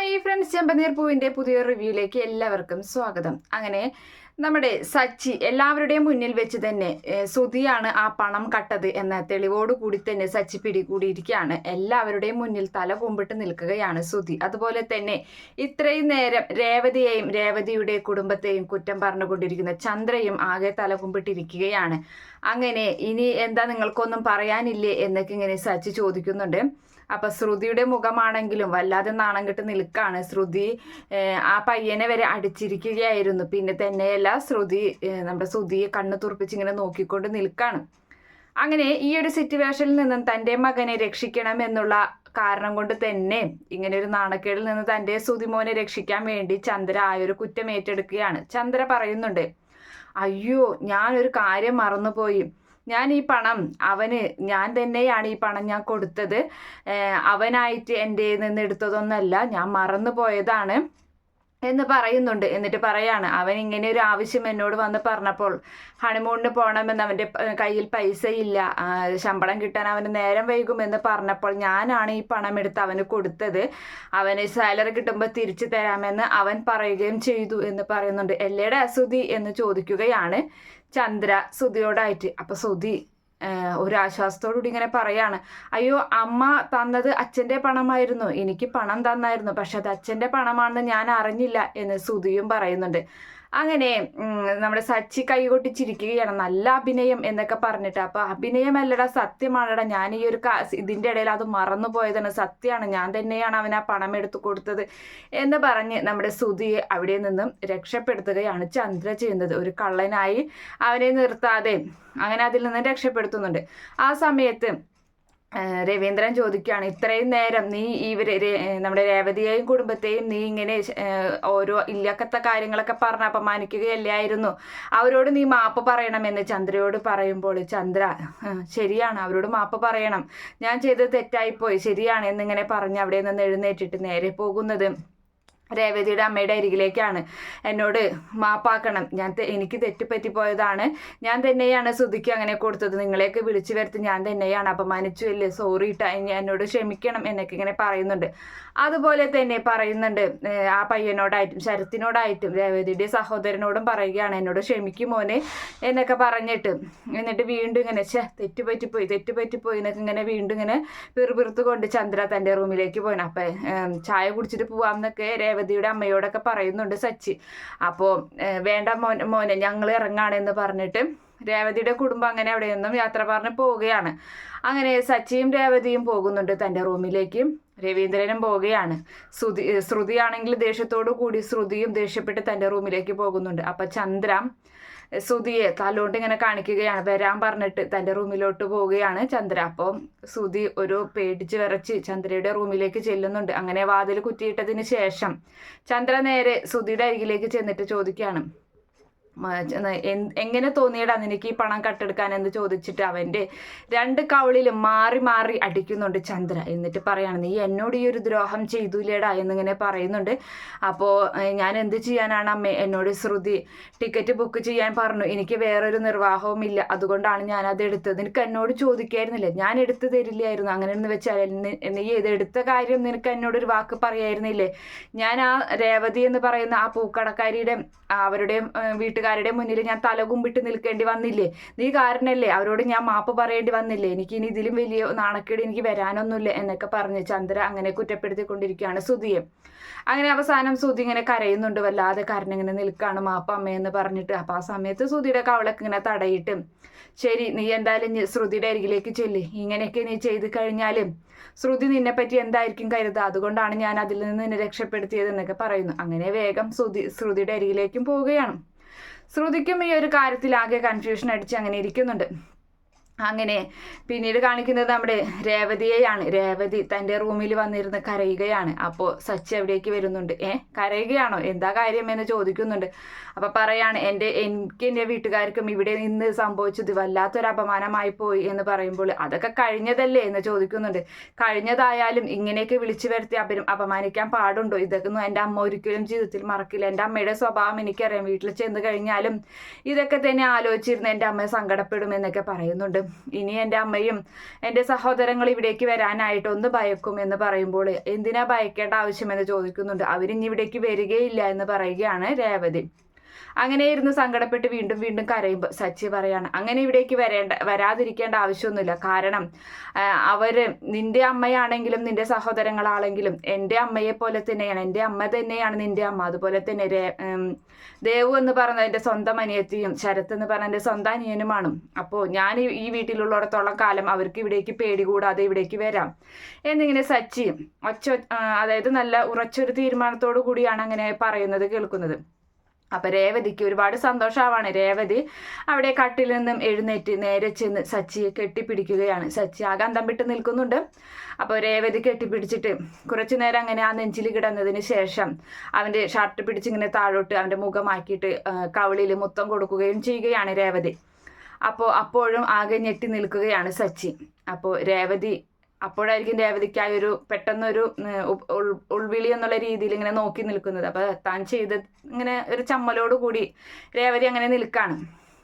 Hi friends ചെമ്പനീർ പൂവിന്റെ പുതിയ റിവ്യൂയിലേക്ക് എല്ലാവർക്കും സ്വാഗതം. അങ്ങനെ നമ്മുടെ സച്ചി എല്ലാവരുടെയും മുന്നിൽ വെച്ച് തന്നെ സുതിയാണ് ആ പണം കട്ടത് എന്ന തെളിവോട് കൂടി തന്നെ സച്ചി പിടികൂടിയിരിക്കുകയാണ്. എല്ലാവരുടെയും മുന്നിൽ തല കുമ്പിട്ട് നിൽക്കുകയാണ് സുധി. അതുപോലെ തന്നെ ഇത്രയും നേരം രേവതിയെയും രേവതിയുടെ കുടുംബത്തെയും കുറ്റം പറഞ്ഞുകൊണ്ടിരിക്കുന്ന ചന്ദ്രയും ആകെ തല കുമ്പിട്ടിരിക്കുകയാണ് അങ്ങനെ ഇനി എന്താ നിങ്ങൾക്കൊന്നും പറയാനില്ലേ എന്നൊക്കെ ഇങ്ങനെ സച്ചി ചോദിക്കുന്നുണ്ട്. അപ്പൊ ശ്രുതിയുടെ മുഖമാണെങ്കിലും വല്ലാതെ നാണം കെട്ട് നിൽക്കാണ്. ശ്രുതി ആ പയ്യനെ വരെ അടിച്ചിരിക്കുകയായിരുന്നു. പിന്നെ തന്നെയല്ല ശ്രുതി നമ്മുടെ ശ്രുതിയെ കണ്ണു തുറപ്പിച്ച് ഇങ്ങനെ നോക്കിക്കൊണ്ട് നിൽക്കാണ്. അങ്ങനെ ഈ ഒരു സിറ്റുവേഷനിൽ നിന്നും തന്റെ മകനെ രക്ഷിക്കണം എന്നുള്ള കാരണം കൊണ്ട് തന്നെ ഇങ്ങനെ ഒരു നാണക്കേടിൽ നിന്ന് തന്റെ സുതിമോനെ രക്ഷിക്കാൻ വേണ്ടി ചന്ദ്ര ആ ഒരു കുറ്റം ഏറ്റെടുക്കുകയാണ്. ചന്ദ്ര പറയുന്നുണ്ട് അയ്യോ ഞാനൊരു കാര്യം മറന്നുപോയി. ഞാൻ ഈ പണം അവന് ഞാൻ തന്നെയാണ് ഈ പണം ഞാൻ കൊടുത്തത്. അവനായിട്ട് എന്റെ നിന്ന് എടുത്തതൊന്നല്ല ഞാൻ മറന്നു പോയതാണ് എന്ന് പറയുന്നുണ്ട്. എന്നിട്ട് പറയാണ് അവൻ ഇങ്ങനെ ഒരു ആവശ്യം എന്നോട് വന്ന് പറഞ്ഞപ്പോൾ ഹണിമൂണിന് പോകണമെന്ന് അവന്റെ കയ്യിൽ പൈസ ഇല്ല ശമ്പളം കിട്ടാൻ അവന് നേരം വൈകുമെന്ന് പറഞ്ഞപ്പോൾ ഞാനാണ് ഈ പണം എടുത്ത് അവന് കൊടുത്തത്. അവന് സാലറി കിട്ടുമ്പോൾ തിരിച്ചു തരാമെന്ന് അവൻ പറയുകയും ചെയ്തു എന്ന് പറയുന്നുണ്ട്. എല്ലയുടെ അസുതി എന്ന് ചോദിക്കുകയാണ് ചന്ദ്ര സുധിയോടായിട്ട്. അപ്പൊ സുധി ഏഹ്, ഒരു ആശ്വാസത്തോടുകൂടി ഇങ്ങനെ പറയാണ്. അയ്യോ അമ്മ തന്നത് അച്ഛന്റെ പണമായിരുന്നു. എനിക്ക് പണം തന്നായിരുന്നു. പക്ഷെ അത് അച്ഛന്റെ പണമാണെന്ന് ഞാൻ അറിഞ്ഞില്ല എന്ന് സുധിയും പറയുന്നുണ്ട്. അങ്ങനെ നമ്മുടെ സച്ചി കൈകൊട്ടിച്ചിരിക്കുകയാണ്. നല്ല അഭിനയം എന്നൊക്കെ പറഞ്ഞിട്ട്. അപ്പൊ അഭിനയമല്ലടാ സത്യമാണടാ. ഞാൻ ഈ ഒരു ഇതിന്റെ ഇടയിൽ അത് മറന്നു പോയതാണ്. സത്യമാണ്. ഞാൻ തന്നെയാണ് അവൻ ആ പണം എടുത്തു കൊടുത്തത് എന്ന് പറഞ്ഞ് നമ്മുടെ സുധിയെ അവിടെ നിന്നും രക്ഷപ്പെടുത്തുകയാണ് ചന്ദ്ര ചെയ്യുന്നത്. ഒരു കള്ളനായി അവനെ നിർത്താതെ അങ്ങനെ അതിൽ നിന്ന് രക്ഷപ്പെടുത്തുന്നുണ്ട്. ആ സമയത്ത് രവീന്ദ്രൻ ചോദിക്കുകയാണ് ഇത്രയും നേരം നീ ഇവരെ നമ്മുടെ രേവതിയെയും കുടുംബത്തെയും നീ ഇങ്ങനെ ഓരോ ഇല്ലാക്കത്ത കാര്യങ്ങളൊക്കെ പറഞ്ഞ് അപമാനിക്കുകയല്ലായിരുന്നു? അവരോട് നീ മാപ്പ് പറയണമെന്ന് ചന്ദ്രയോട് പറയുമ്പോൾ ചന്ദ്ര ശരിയാണ് അവരോട് മാപ്പ് പറയണം. ഞാൻ ചെയ്തത് തെറ്റായിപ്പോയി ശരിയാണ് എന്നിങ്ങനെ പറഞ്ഞ് അവിടെ നിന്ന് എഴുന്നേറ്റിട്ട് നേരെ പോകുന്നത്. രേവതിയുടെ അമ്മയുടെ അരികിലേക്കാണ്. എന്നോട് മാപ്പാക്കണം. ഞാൻ എനിക്ക് തെറ്റുപറ്റിപ്പോയതാണ്. ഞാൻ തന്നെയാണ് സുധിക്ക് അങ്ങനെ കൊടുത്തത്. നിങ്ങളെയൊക്കെ വിളിച്ചു വരുത്തി ഞാൻ തന്നെയാണ് അപമാനിച്ചു അല്ലേ? സോറി എന്നോട് ക്ഷമിക്കണം എന്നൊക്കെ ഇങ്ങനെ പറയുന്നുണ്ട്. അതുപോലെ തന്നെ പറയുന്നുണ്ട് ആ പയ്യനോടായിട്ടും ശരത്തിനോടായിട്ടും രേവതിയുടെ സഹോദരനോടും പറയുകയാണ് എന്നോട് ക്ഷമിക്കും മോനെ എന്നൊക്കെ പറഞ്ഞിട്ട് എന്നിട്ട് വീണ്ടും ഇങ്ങനെ ഛേ തെറ്റുപറ്റിപ്പോയി തെറ്റുപറ്റിപ്പോയി എന്നൊക്കെ ഇങ്ങനെ വീണ്ടും ഇങ്ങനെ പിറുപിറുത്ത് കൊണ്ട് ചന്ദ്ര തന്റെ റൂമിലേക്ക് പോയിന്. അപ്പം ചായ കുടിച്ചിട്ട് പോവാം എന്നൊക്കെ രേവതിയുടെ അമ്മയോടൊക്കെ പറയുന്നുണ്ട് സച്ചി. അപ്പോൾ വേണ്ട മോനെ മോനെ ഞങ്ങൾ ഇറങ്ങാണെന്ന് പറഞ്ഞിട്ട് രേവതിയുടെ കുടുംബം അങ്ങനെ അവിടെ നിന്നും യാത്ര പറഞ്ഞ് പോവുകയാണ്. അങ്ങനെ സച്ചിയും രേവതിയും പോകുന്നുണ്ട് തന്റെ റൂമിലേക്ക്. രവീന്ദ്രനും പോവുകയാണ്. ശ്രുതി ശ്രുതിയാണെങ്കിൽ ദേഷ്യത്തോടു കൂടി ശ്രുതിയും ദേഷ്യപ്പെട്ട് തന്റെ റൂമിലേക്ക് പോകുന്നുണ്ട്. അപ്പം ചന്ദ്ര സുധിയെ തലോണ്ട് ഇങ്ങനെ കാണിക്കുകയാണ്. വരാൻ പറഞ്ഞിട്ട് തന്റെ റൂമിലോട്ട് പോവുകയാണ് ചന്ദ്ര. അപ്പോൾ സുധി ഒരു പേടിച്ച് വരച്ച് ചന്ദ്രയുടെ റൂമിലേക്ക് ചെല്ലുന്നുണ്ട്. അങ്ങനെ വാതിൽ കുത്തിയിട്ടതിന് ശേഷം ചന്ദ്ര നേരെ സുധിയുടെ അരികിലേക്ക് ചെന്നിട്ട് ചോദിക്കുകയാണ്. എങ്ങനെ തോന്നിയടാ നിനക്ക് ഈ പണം കട്ടെടുക്കാൻ എന്ന് ചോദിച്ചിട്ട് അവന്റെ രണ്ട് കവളിലും മാറി മാറി അടിക്കുന്നുണ്ട് ചന്ദ്ര. എന്നിട്ട് പറയാണ് നീ എന്നോട് ഈ ഒരു ദ്രോഹം ചെയ്തൂലേടാ എന്നിങ്ങനെ പറയുന്നുണ്ട്. അപ്പോൾ ഞാൻ എന്ത് ചെയ്യാനാണ് അമ്മ? എന്നോട് ശ്രുതി ടിക്കറ്റ് ബുക്ക് ചെയ്യാൻ പറഞ്ഞു. എനിക്ക് വേറൊരു നിർവാഹവും ഇല്ല. അതുകൊണ്ടാണ് ഞാൻ അത് എടുത്തത്. നിനക്ക് എന്നോട് ചോദിക്കായിരുന്നില്ല? ഞാൻ എടുത്തു തരില്ലായിരുന്നു. അങ്ങനെ എന്ന് വെച്ചാൽ നി- ഇത് എടുത്ത കാര്യം നിനക്ക് എന്നോട് ഒരു വാക്ക് പറയായിരുന്നില്ലേ? ഞാൻ ആ രേവതി എന്ന് പറയുന്ന ആ പൂക്കടക്കാരിയുടെ അവരുടെ ഏഹ്, വീട്ടുകാരുടെ മുന്നിൽ ഞാൻ തലകുമ്പിട്ട് നിൽക്കേണ്ടി വന്നില്ലേ? നീ കാരണല്ലേ? അവരോട് ഞാൻ മാപ്പ് പറയേണ്ടി വന്നില്ലേ? എനിക്ക് ഇനി ഇതിലും വലിയ നാണക്കേട് എനിക്ക് വരാനൊന്നുമില്ല എന്നൊക്കെ പറഞ്ഞ് ചന്ദ്ര അങ്ങനെ കുറ്റപ്പെടുത്തിക്കൊണ്ടിരിക്കുകയാണ് സുധിയെ. അങ്ങനെ അവസാനം സുധി ഇങ്ങനെ കരയുന്നുണ്ട്. വല്ലാതെ കരഞ്ഞിങ്ങനെ നിൽക്കുകയാണ് മാപ്പ അമ്മയെന്ന് പറഞ്ഞിട്ട്. അപ്പോൾ ആ സമയത്ത് സുധിയുടെ കവളൊക്കെ ഇങ്ങനെ തടയിട്ട് ശരി നീ എന്തായാലും ശ്രുതിയുടെ അരികിലേക്ക് ചെല്ല്. ഇങ്ങനെയൊക്കെ നീ ചെയ്ത് കഴിഞ്ഞാൽ ശ്രുതി നിന്നെപ്പറ്റി എന്തായിരിക്കും കരുതുക? അതുകൊണ്ടാണ് ഞാൻ അതിൽ നിന്ന് നിന്നെ രക്ഷപ്പെടുത്തിയത് എന്നൊക്കെ പറയുന്നു. അങ്ങനെ വേഗം ശ്രുതി ശ്രുതിയുടെ അരികിലേക്കും പോവുകയാണ്. ശ്രുതിക്കും ഈ ഒരു കാര്യത്തിൽ ആകെ കൺഫ്യൂഷൻ അടിച്ച് അങ്ങനെ ഇരിക്കുന്നുണ്ട്. അങ്ങനെ പിന്നീട് കാണിക്കുന്നത് നമ്മുടെ രേവതിയെയാണ്. രേവതി തന്റെ റൂമിൽ വന്നിരുന്ന് കരയുകയാണ്. അപ്പോൾ സച്ചി അവിടേക്ക് വരുന്നുണ്ട്. ഏ കരയുകയാണോ? എന്താ കാര്യം എന്ന് ചോദിക്കുന്നുണ്ട്. അപ്പോൾ പറയാണ് എന്റെ എനിക്ക് എന്റെ വീട്ടുകാർക്കും ഇവിടെ നിന്ന് സംഭവിച്ചത് വല്ലാത്തൊരു അപമാനമായി പോയി എന്ന് പറയുമ്പോൾ അതൊക്കെ കഴിഞ്ഞതല്ലേ എന്ന് ചോദിക്കുന്നുണ്ട്. കഴിഞ്ഞതായാലും ഇങ്ങനെയൊക്കെ വിളിച്ചു വരുത്തി അപ അപമാനിക്കാൻ പാടുണ്ടോ? ഇതൊക്കെ ഒന്നും എന്റെ അമ്മ ഒരിക്കലും ജീവിതത്തിൽ മറക്കില്ല. എന്റെ അമ്മയുടെ സ്വഭാവം എനിക്കറിയാം. വീട്ടിൽ ചെന്ന് കഴിഞ്ഞാലും ഇതൊക്കെ തന്നെ ആലോചിച്ചിരുന്ന് എന്റെ അമ്മ സങ്കടപ്പെടും എന്നൊക്കെ പറയുന്നുണ്ട്. ഇനി എന്റെ അമ്മയും എന്റെ സഹോദരങ്ങൾ ഇവിടേക്ക് വരാനായിട്ട് ഒന്ന് ഭയക്കും എന്ന് പറയുമ്പോൾ എന്തിനാ ഭയക്കേണ്ട ആവശ്യമെന്ന് ചോദിക്കുന്നുണ്ട്. അവരിനി ഇവിടേക്ക് വരികയില്ല എന്ന് പറയുകയാണ് രേവതി. അങ്ങനെ ഇരുന്ന് സങ്കടപ്പെട്ട് വീണ്ടും വീണ്ടും കരയുമ്പോൾ സച്ചി പറയാണ് അങ്ങനെ ഇവിടേക്ക് വരേണ്ട വരാതിരിക്കേണ്ട ആവശ്യമൊന്നുമില്ല. കാരണം അവർ നിന്റെ അമ്മയാണെങ്കിലും നിന്റെ സഹോദരങ്ങളാണെങ്കിലും എന്റെ അമ്മയെ പോലെ തന്നെയാണ്. എന്റെ അമ്മ തന്നെയാണ് നിന്റെ അമ്മ. അതുപോലെ തന്നെ ദേവു എന്ന് പറഞ്ഞ എന്റെ സ്വന്തം അനിയത്തിയും ശരത്ത് എന്ന് പറഞ്ഞ എന്റെ സ്വന്തം അനിയനുമാണ്. അപ്പോൾ ഞാൻ ഈ വീട്ടിലുള്ളിടത്തോളം കാലം അവർക്ക് ഇവിടേക്ക് പേടി കൂടാതെ ഇവിടേക്ക് വരാം. എന്നിങ്ങനെ സച്ചി ഒച്ച അതായത് നല്ല ഉറച്ചൊരു തീരുമാനത്തോടു കൂടിയാണ് അങ്ങനെ പറയുന്നത് കേൾക്കുന്നത്. അപ്പൊ രേവതിക്ക് ഒരുപാട് സന്തോഷമാവാണ് രേവതി അവിടെ കട്ടിൽ നിന്നും എഴുന്നേറ്റ് നേരെ ചെന്ന് സച്ചിയെ കെട്ടിപ്പിടിക്കുകയാണ്. സച്ചി ആകെ അന്തം വിട്ട് നിൽക്കുന്നുണ്ട്. അപ്പോൾ രേവതി കെട്ടിപ്പിടിച്ചിട്ട് കുറച്ചു നേരം അങ്ങനെ ആ നെഞ്ചിൽ കിടന്നതിന് ശേഷം അവന്റെ ഷർട്ട് പിടിച്ചിങ്ങനെ താഴോട്ട് അവന്റെ മുഖമാക്കിയിട്ട് കവളിയിൽ മുത്തം കൊടുക്കുകയും ചെയ്യുകയാണ് രേവതി. അപ്പോൾ അപ്പോഴും ആകെ ഞെട്ടി നിൽക്കുകയാണ് സച്ചി. അപ്പോൾ രേവതി അപ്പോഴായിരിക്കും രേവതിക്കായി ഒരു പെട്ടെന്നൊരു ഉൾ- ഉൾവിളി എന്നുള്ള രീതിയിൽ ഇങ്ങനെ നോക്കി നിൽക്കുന്നത്. അപ്പൊ താൻ ചെയ്ത് ഇങ്ങനെ ഒരു ചമ്മലോട് കൂടി രേവതി അങ്ങനെ നിൽക്കാണ്.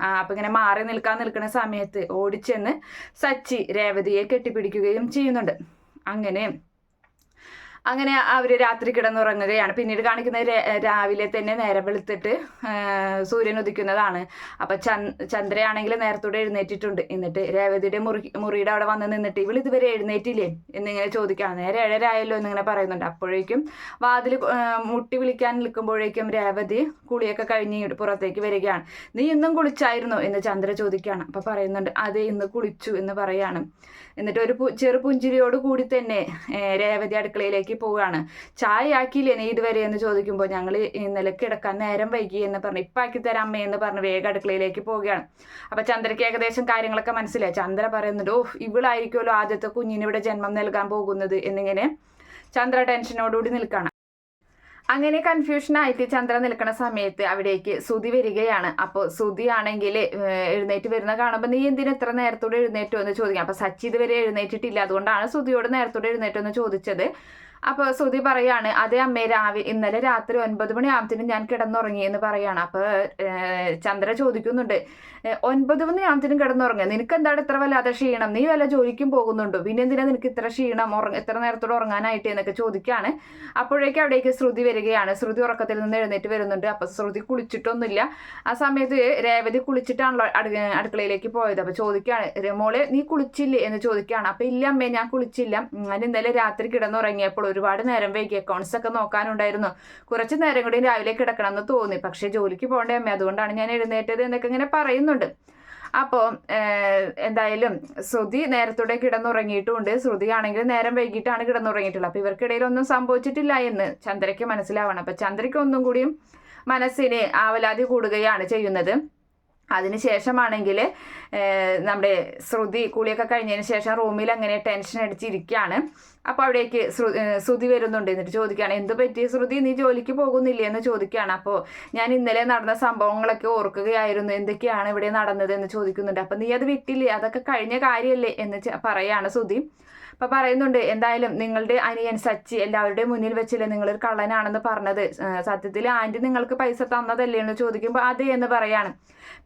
ആ അപ്പൊ ഇങ്ങനെ മാറി നിൽക്കാൻ നിൽക്കുന്ന സമയത്ത് ഓടിച്ചെന്ന് സച്ചി രേവതിയെ കെട്ടിപ്പിടിക്കുകയും ചെയ്യുന്നുണ്ട്. അങ്ങനെ അങ്ങനെ അവർ രാത്രി കിടന്നുറങ്ങുകയാണ്. പിന്നീട് കാണിക്കുന്നത് രാവിലെ തന്നെ നേരെ വെളുത്തിട്ട് സൂര്യൻ ഉദിക്കുന്നതാണ്. അപ്പൊ ചന്ദ് ചന്ദ്രയാണെങ്കിൽ നേരത്തോടെ എഴുന്നേറ്റിട്ടുണ്ട്. എന്നിട്ട് രേവതിയുടെ മുറി മുറിയുടെ അവിടെ വന്ന് നിന്നിട്ട് ഇവൾ ഇതുവരെ എഴുന്നേറ്റില്ലേ? എന്നിങ്ങനെ ചോദിക്കുകയാണ് നേരെ ഏഴരായല്ലോ എന്നിങ്ങനെ പറയുന്നുണ്ട്. അപ്പോഴേക്കും വാതിൽ മുട്ടി വിളിക്കാൻ നിൽക്കുമ്പോഴേക്കും രേവതി കുളിയൊക്കെ കഴിഞ്ഞ് പുറത്തേക്ക് വരികയാണ്. നീ ഇന്നും കുളിച്ചായിരുന്നോ? എന്ന് ചന്ദ്ര ചോദിക്കുകയാണ്. അപ്പൊ പറയുന്നുണ്ട് അതെ ഇന്ന് കുളിച്ചു എന്ന് പറയാണ്. എന്നിട്ട് ഒരു ചെറു പുഞ്ചിരിയോട് കൂടി തന്നെ രേവതി അടുക്കളയിലേക്ക് പോവുകയാണ്. ചായ ആക്കിയില്ലേ നീ ഇതുവരെ എന്ന് ചോദിക്കുമ്പോൾ ഞങ്ങൾ ഇന്നലെ കിടക്കാൻ നേരം വൈകി എന്ന് പറഞ്ഞു. ഇപ്പം ആക്കി തരാം അമ്മേ എന്ന് പറഞ്ഞ് വേഗം അടുക്കളയിലേക്ക് പോവുകയാണ്. അപ്പം ചന്ദ്രയ്ക്ക് ഏകദേശം കാര്യങ്ങളൊക്കെ മനസ്സിലായി. ചന്ദ്ര പറയുന്നുണ്ട് ഓ ഇവളായിരിക്കുമല്ലോ ആദ്യത്തെ കുഞ്ഞിന് ഇവിടെ ജന്മം നൽകാൻ പോകുന്നത് എന്നിങ്ങനെ ചന്ദ്ര ടെൻഷനോടുകൂടി നിൽക്കുകയാണ് അങ്ങനെ കൺഫ്യൂഷൻ ആയിട്ട് ചന്ദ്ര നിൽക്കുന്ന സമയത്ത് അവിടേക്ക് സുതി വരികയാണ്. അപ്പോൾ സുതി ആണെങ്കിൽ എഴുന്നേറ്റ് വരുന്ന കാണുമ്പോൾ നീ എന്തിനാ എത്ര നേരത്തോടെ എഴുന്നേറ്റോ? എന്ന് ചോദിക്കാം. അപ്പോൾ സച്ചി ഇതുവരെ എഴുന്നേറ്റിട്ടില്ല. അതുകൊണ്ടാണ് സുതിയോട് നേരത്തോടെ എഴുന്നേറ്റോ എന്ന് ചോദിച്ചത്. അപ്പോൾ സുതി പറയാണ് അതെ അമ്മേ രാവിലെ ഇന്നലെ രാത്രി ഒൻപത് മണി ആകുമ്പത്തിനും ഞാൻ കിടന്നുറങ്ങി എന്ന് പറയാണ്. അപ്പോൾ ചന്ദ്ര ചോദിക്കുന്നുണ്ട് "ഏ, ഒൻപത് മണി ആകുമ്പത്തിനും കിടന്നുറങ്ങുക? നിനക്ക് എന്താണ് ഇത്ര വല്ലാതെ ക്ഷീണം? നീ വല്ല ജോലിക്കും പോകുന്നുണ്ടോ? പിന്നെ എന്തിനാ നിനക്ക് ഇത്ര ക്ഷീണം? ഉറങ്ങ ഇത്ര നേരത്തോടെ ഉറങ്ങാനായിട്ട്? എന്നൊക്കെ ചോദിക്കുകയാണ് അപ്പോഴേക്കും അവിടേക്ക് ശ്രുതി വരികയാണ്. ശ്രുതി ഉറക്കത്തിൽ നിന്ന് എഴുന്നേറ്റ് വരുന്നുണ്ട്. അപ്പൊ ശ്രുതി കുളിച്ചിട്ടൊന്നുമില്ല. ആ സമയത്ത് രേവതി കുളിച്ചിട്ടാണല്ലോ അടു- അടുക്കളയിലേക്ക് പോയത്. അപ്പൊ ചോദിക്കുകയാണ് മോളെ നീ കുളിച്ചില്ലേ? എന്ന് ചോദിക്കുകയാണ് അപ്പൊ ഇല്ല അമ്മേ ഞാൻ കുളിച്ചില്ല. ഞാൻ ഇന്നലെ രാത്രി കിടന്നുറങ്ങിയപ്പോൾ ഒരുപാട് നേരം വൈകി. അക്കൗണ്ട്സ് ഒക്കെ നോക്കാനുണ്ടായിരുന്നു. കുറച്ച് നേരം കൂടി രാവിലെ കിടക്കണം എന്ന് തോന്നി. പക്ഷേ ജോലിക്ക് പോകേണ്ട അമ്മ. അതുകൊണ്ടാണ് ഞാൻ എഴുന്നേറ്റത് എന്നൊക്കെ ഇങ്ങനെ പറയുന്നുണ്ട്. അപ്പോൾ എന്തായാലും ശ്രുതി നേരത്തോടെ കിടന്നുറങ്ങിയിട്ടുമുണ്ട് ശ്രുതി ആണെങ്കിൽ നേരം വൈകിട്ടാണ് കിടന്നുറങ്ങിയിട്ടുള്ളത്. അപ്പോൾ ഇവർക്കിടയിൽ ഒന്നും സംഭവിച്ചിട്ടില്ല എന്ന് ചന്ദ്രയ്ക്ക് മനസ്സിലാവണം. അപ്പോൾ ചന്ദ്രയ്ക്ക് ഒന്നും കൂടിയും മനസ്സിന് ആവലാതി കൂടുകയാണ് ചെയ്യുന്നത്. അതിനുശേഷമാണെങ്കിൽ നമ്മുടെ ശ്രുതി കുളിയൊക്കെ കഴിഞ്ഞതിന് ശേഷം റൂമിൽ അങ്ങനെ ടെൻഷൻ അടിച്ചിരിക്കുകയാണ് അപ്പോൾ അവിടേക്ക് ശ്രുതി വരുന്നുണ്ട്. എന്നിട്ട് ചോദിക്കുകയാണ് എന്ത് പറ്റി ശ്രുതി? നീ ജോലിക്ക് പോകുന്നില്ലേ? എന്ന് ചോദിക്കുകയാണ്. അപ്പോൾ ഞാൻ ഇന്നലെ നടന്ന സംഭവങ്ങളൊക്കെ ഓർക്കുകയായിരുന്നു. എന്തൊക്കെയാണ് ഇവിടെ നടന്നത് എന്ന് ചോദിക്കുന്നുണ്ട്. അപ്പം നീ അത് വിട്ടില്ലേ? അതൊക്കെ കഴിഞ്ഞ കാര്യമല്ലേ എന്ന് പറയുകയാണ് ശ്രുതി. അപ്പൊ പറയുന്നുണ്ട് എന്തായാലും നിങ്ങളുടെ അനിയൻ സച്ചി എല്ലാവരുടെയും മുന്നിൽ വെച്ചില്ലേ നിങ്ങളൊരു കള്ളനാണെന്ന് പറഞ്ഞത്. സത്യത്തിൽ ആന്റി നിങ്ങൾക്ക് പൈസ തന്നതല്ലേ എന്ന് ചോദിക്കുമ്പോൾ അതെ എന്ന് പറയാണ്.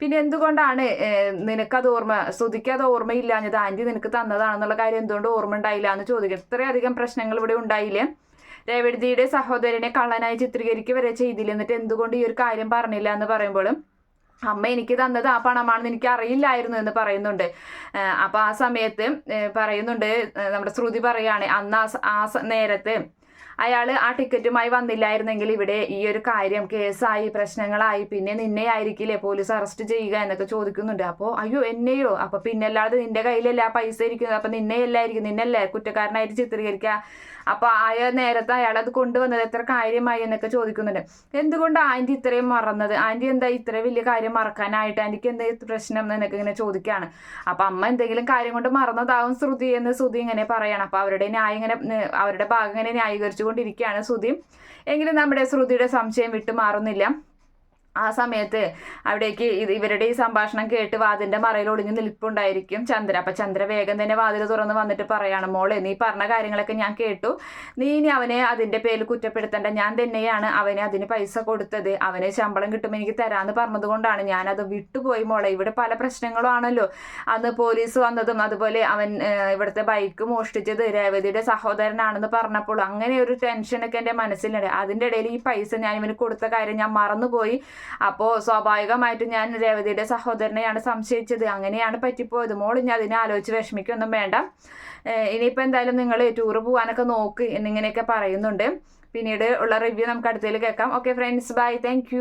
പിന്നെ എന്തുകൊണ്ടാണ് നിനക്കത് ഓർമ്മ ശ്രുതിക്ക് അത് ഓർമ്മയില്ലാഞ്ഞത് ആന്റി നിനക്ക് തന്നതാണെന്നുള്ള കാര്യം എന്തുകൊണ്ട് ഓർമ്മ ഉണ്ടായില്ല എന്ന് ചോദിക്കും. ഇത്രയധികം പ്രശ്നങ്ങൾ ഇവിടെ ഉണ്ടായില്ലേ? രേവതിയുടെ സഹോദരനെ കള്ളനായി ചിത്രീകരിക്കുക വരെ ചെയ്തില്ല എന്നിട്ട് എന്തുകൊണ്ട് ഈ ഒരു കാര്യം പറഞ്ഞില്ല എന്ന് പറയുമ്പോഴും അമ്മ എനിക്ക് തന്നത് ആ പണമാണെന്ന് എനിക്ക് അറിയില്ലായിരുന്നു എന്ന് പറയുന്നുണ്ട്. അപ്പൊ ആ സമയത്ത് പറയുന്നുണ്ട് നമ്മുടെ ശ്രുതി പറയാണ് അന്ന് ആ നേരത്ത് അയാൾ ആ ടിക്കറ്റുമായി വന്നില്ലായിരുന്നെങ്കിൽ ഇവിടെ ഈ ഒരു കാര്യം കേസായി പ്രശ്നങ്ങളായി പിന്നെ നിന്നെ ആയിരിക്കില്ലേ പോലീസ് അറസ്റ്റ് ചെയ്യുക എന്നൊക്കെ ചോദിക്കുന്നുണ്ട്. അപ്പോൾ അയ്യോ എന്നെയോ? അപ്പൊ പിന്നെ അല്ലാതെ നിന്റെ കയ്യിലല്ല പൈസ ഇരിക്കുന്നത്? അപ്പൊ നിന്നെ അല്ലായിരിക്കും നിന്നല്ലേ കുറ്റക്കാരനായിട്ട് ചിത്രീകരിക്കുക? അപ്പൊ അയാൾ നേരത്തെ അയാൾ അത് കൊണ്ടുവന്നത് എത്ര കാര്യമായി എന്നൊക്കെ ചോദിക്കുന്നുണ്ട്. എന്തുകൊണ്ട് ആന്റി ഇത്രയും മറന്നത്? ആന്റി എന്താ ഇത്ര വലിയ കാര്യം മറക്കാനായിട്ട് ആന്റിക്ക് എന്താ പ്രശ്നം എന്നൊക്കെ ഇങ്ങനെ ചോദിക്കുകയാണ് അപ്പൊ അമ്മ എന്തെങ്കിലും കാര്യം കൊണ്ട് മറന്നതാവും ശ്രുതി എന്ന് ശ്രുതി ഇങ്ങനെ പറയാണ്. അപ്പൊ അവരുടെ ന്യായം ഇങ്ങനെ അവരുടെ ഭാഗം ഇങ്ങനെ ന്യായീകരിച്ചു കൊണ്ടിരിക്കുകയാണ് ശ്രുതി. എങ്കിലും നമ്മുടെ ശ്രുതിയുടെ സംശയം വിട്ടു മാറുന്നില്ല ആ സമയത്ത് അവിടേക്ക് ഇത് ഇവരുടെ ഈ സംഭാഷണം കേട്ട് വാതിന്റെ മറയിൽ ഒളിഞ്ഞു നിൽപ്പുണ്ടായിരിക്കും ചന്ദ്ര അപ്പൊ ചന്ദ്ര വേഗം തന്നെ വാതിൽ തുറന്ന് വന്നിട്ട് പറയാണ് മോളെ നീ പറഞ്ഞ കാര്യങ്ങളൊക്കെ ഞാൻ കേട്ടു. നീ ഇനി അവനെ അതിന്റെ പേരിൽ കുറ്റപ്പെടുത്തേണ്ട. ഞാൻ തന്നെയാണ് അവനെ അതിന് പൈസ കൊടുത്തത്. അവനെ ശമ്പളം കിട്ടുമ്പോൾ എനിക്ക് തരാന്ന് പറഞ്ഞതുകൊണ്ടാണ് ഞാനത് വിട്ടുപോയി മോളെ. ഇവിടെ പല പ്രശ്നങ്ങളും ആണല്ലോ അന്ന് പോലീസ് വന്നതും അതുപോലെ അവൻ ഇവിടുത്തെ ബൈക്ക് മോഷ്ടിച്ചത് രേവതിയുടെ സഹോദരനാണെന്ന് പറഞ്ഞപ്പോൾ അങ്ങനെ ഒരു ടെൻഷനൊക്കെ എന്റെ മനസ്സിലുണ്ട്. അതിന്റെ ഇടയിൽ ഈ പൈസ ഞാൻ ഇവന് കൊടുത്ത കാര്യം ഞാൻ മറന്നുപോയി. അപ്പോൾ സ്വാഭാവികമായിട്ടും ഞാൻ രേവതിയുടെ സഹോദരനെയാണ് സംശയിച്ചത്. അങ്ങനെയാണ് പറ്റിപ്പോയത്. മോൾ ഇനി അതിനെ ആലോചിച്ച് വിഷമിക്കൊന്നും വേണ്ട. ഇനിയിപ്പോൾ എന്തായാലും നിങ്ങൾ ടൂറ് പോകാനൊക്കെ നോക്ക് എന്നിങ്ങനെയൊക്കെ പറയുന്നുണ്ട്. പിന്നീട് ഉള്ള റിവ്യൂ നമുക്ക് അടുത്തതിൽ കേൾക്കാം. Okay friends bye thank